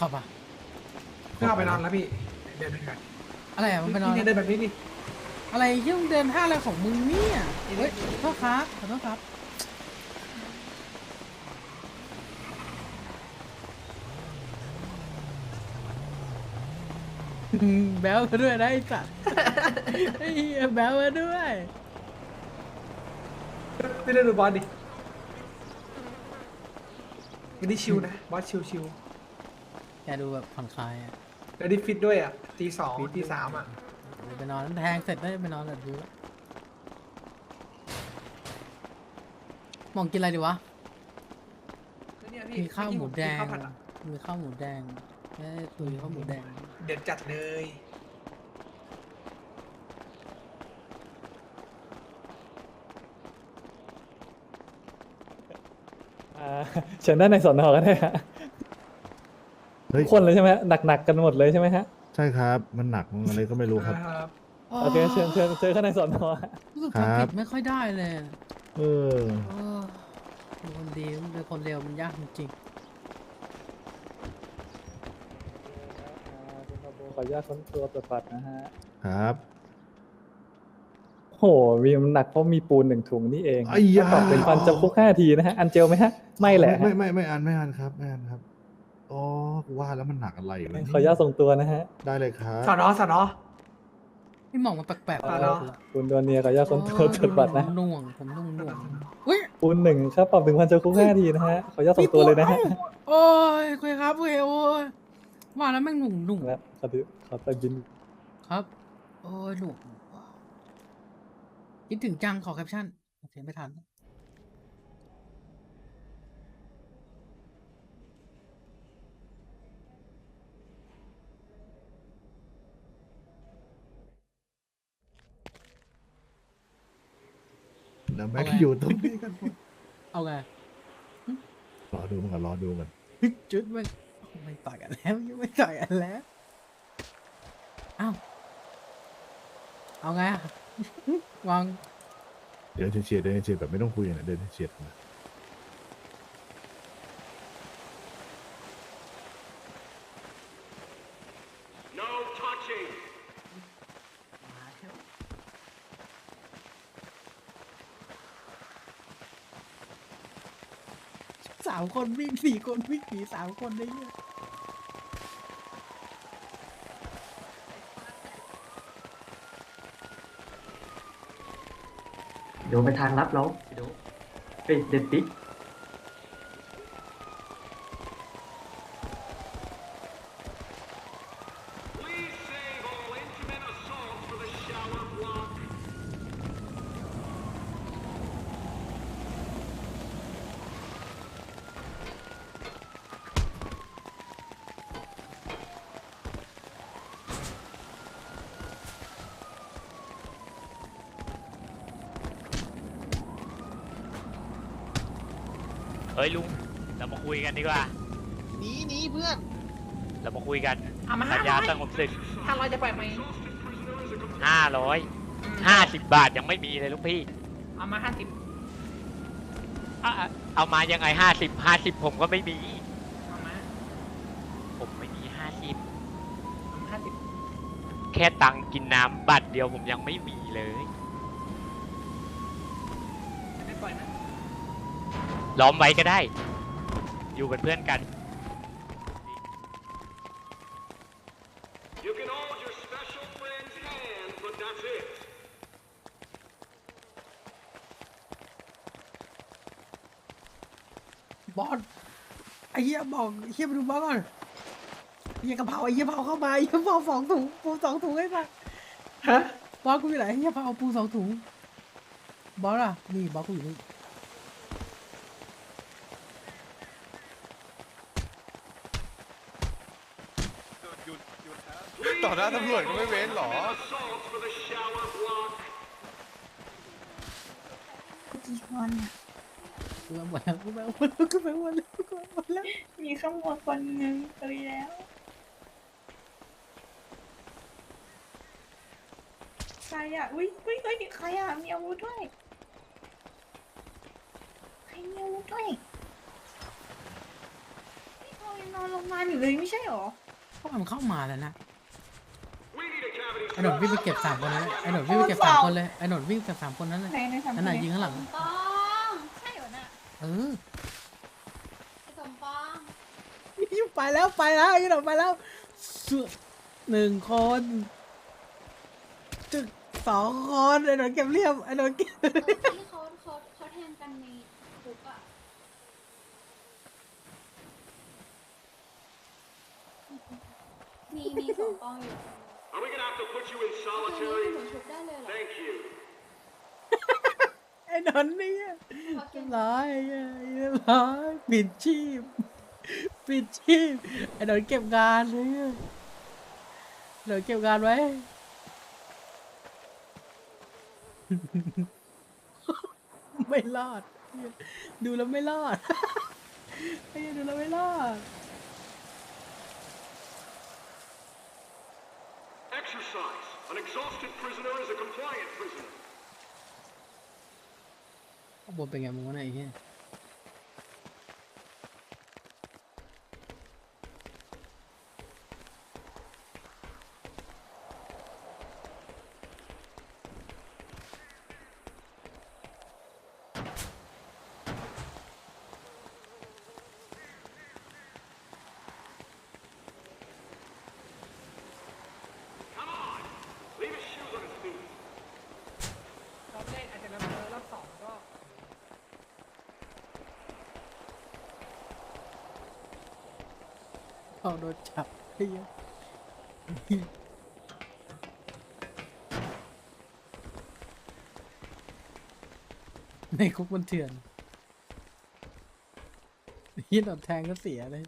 ขับอะไม่เอาไปนอนแล้วพี่เดินไปก่อนอะไรอะมันไปนอน พี่เดินแบบนี้ดิอะไรที่มึงเดินท่าอะไรของมึงเนี่ยเฮ้ยขอโทษครับขอโทษครับ แบลมาด้วยนะไอ้สัตว์ไอ้เหี้ยแบลมาด้วย พี่เดินดูบอสดิวันนี้ชิวนะบอสชิวชิวแกดูแบบผ่อนคลายอะๆแล้วได้ฟิตด้วยอะตีสองตีสามอะไปนอนแทงเสร็จได้ไปนอนแบบดูแล้วมองกินอะไรดีวะเนี่ยพี่มีข้าวหมูแดงข้าวผัดอะมีข้าวหมูแดงเอ้ยตุยข้าวหมูแดง เด็ดจัดเลยอ่าเชิญด้านในสอนอก็ได้ฮะเฮ้ย ทุกคนเลยใช่ไหมฮะหนักๆกันหมดเลยใช่ไหมฮะใช่ครับ มันหนักมันอะไรก็ไม่รู้ครับ ครับ โอเคเชิญเชิญเชิญข้างในสอนอฮะรู้สึกครัทำผิบดไม่ค่อยได้เลยเออ เออเป็นคนดีเป็นคนเร็วมันยากจริงขออนุญาตค้นตัวตรวจบัตรนะฮะครับ โหมีมันหนักเพราะมีปูนหนึ่งถุงนี่เองไอ้ยาถ้าตอบเป็นฟันจำคุกห้าทีนะฮะอันเจลไหมฮะไม่แหละไม่ฮะ ไม่ไม่ไม่อ่านไม่อ่านครับไม่อ่านครับ อ๋อกูว่าแล้วมันหนักอะไรวะเนี่ยขออนุญาตส่งตัวนะฮะได้เลยครับสอนอสอนอๆพี่หมองมันแปลกๆอ่าว่ะเนอะ คุณดวนเนียขออนุญาตค้นตัวตรวจบัตรนะผมหน่วงผมนุ่งหน่วงอุ้ยปูนหนึ่งครับปรับถึงพันจำคุกห้าทีนะฮะขออนุญาตส่งตัวเลยนะฮะโอ้ยคุยครับคุยโอ้ยว่าแล้วแม่งหนุ่งหนุ่งแล้วขอดูขอใส่บินครับ โอ้ยหนุ่งคิดถึงจังขอแคปชั่นโอเคไม่ทัน แล้วแม็กอยู่ตรงนี้กันหมดเอาไงรอดูมันก่อนรอดูมันจุดมันไม่ต่อยกันแล้วยังไม่ต่อยกันแล้วเอ้าเอาไงอะวางเดี๋ยวเฉียดๆเดินเฉียดแบบไม่ต้องคุยนะเดินเฉียดๆนะ สามคนวิ่งสี่คนวิ่งหนีสามคนได้เนี่ยโดนไปทางลับแล้วเดนเป็นเด็ดติ๊ก เฮ้ยลุง เรามาคุยกันดีกว่า หนีหนีเพื่อนเรามาคุยกันเอามาสัห้าญร้ญาอยสงบศึกห้าร้อยจะปล่อยไหมห้าร้อยห้าสิบบาทยังไม่มีเลยลูกพี่ เอามาห้าสิบอะเอามายังไงห้าสิบห้าสิบผมก็ไม่มี เอามาผมไม่มีห้าสิบเอามาห้าสิบแค่ตังค์กินน้ำบัตรเดียวผมยังไม่มีเลย ไม่ปล่อยนะ ล้อมไว้ก็ได้ อยู่เป็นเพื่อนกันบอสไอ้เหี้ยบอกไอ้เหี้ยมาดูบอสก่อนไอ้เหี้ยกระเพราไอ้เหี้ยเผาเข้ามาไอ้เหี้ยเผาสองถุงปูสองถุงให้ป่ะฮะบอสกูอยู่ไหนไอ้เหี้ยเผาปูสองถุงบอสอะนี่บอสกูอยู่นี่ ต่ อหน้าตำรวจก็ไม่เว้นหรอกี่คนอะกูไปหมดแล้วกูไปหมดแล้วกูไปหมดแล้วกูไปหมดแล้วมีข้างบนคนหนึ่งตุยแล้วใครอะอุ้ยอุ้ยอุ้ยใครอะมีอาวุธด้วยใครมีอาวุธด้วยไม่เอายังนอนโรงพยาบาลอยู่เลยไม่ใช่หรอเพราะมันเข้ามาแล้วนะ ไอ้หนนวิ่งไปเก็บสามคนนั้นเลยไอ้หนนวิ่งไปเก็บสามคนเลยไอ้หนนวิ่งไปเก็บสามคนนั้นเลยไหนในสามนั่นน่ะยิงข้างหลังสมปองใช่เหรอน่ะเออไอ้สมปองยิ่ไปแล้วไปแล้วไอ้หนนไปแล้วสุดหนึ่งคนจึกสองคนไอ้หนนเก็บเรียบไอ้หนนเก็บเออที่เขาเขาเขาแทนกันในคุกอะมีมีสมปองอยู่ put you in คืน solitary? นี้หนูชุบได้เลยเหรอ Thank you. ไอ้หนนนี่เขาเรียบร้อยเรียบร้อยปิดชีพปิดชีพไอ้หนนเก็บงานเลยหนอนเก็บงานไว้ไม่รอด ดูแล้วไม่รอดไอ้เหี้ยดูแล้วไม่รอด size. An exhausted prisoner is a compliant prisoner. What big M1A here? เอาโดนจับไอ้เหี้ยในคุกมันเถื่อนยินโดนแทงก็เสียเลย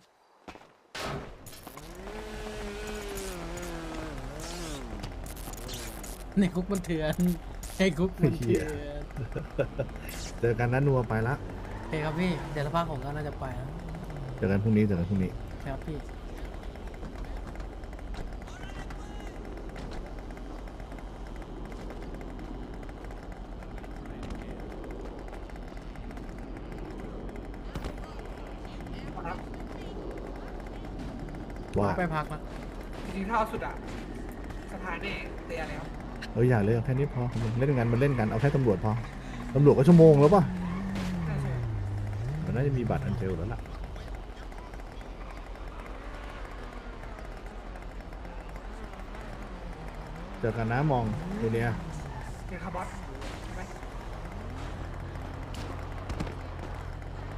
ในคุกมันเถื่อนในคุกมันเถื่อนเจอกันนะนัวไปละโอเคครับพี่ เดี๋ยวสักพักผมก็น่าจะไปแล้วเจอกันพรุ่งนี้เจอกันพรุ่งนี้ ครับพี่ ว่าไปพักแล้วจริงๆถ้าเอาสุดอะสถานีเตียแล้วเอออย่าเลยเอาแค่นี้พอเล่นกันมันเล่นกันเอาแค่ตำรวจพอตำรวจก็ชั่วโมงแล้วป่ะใช่ใช่มันน่าจะมีบัตรอันเจลแล้วล่ะเจอกันนะมองตัวเนี้ยเตียคาร์บอสใช่ไหม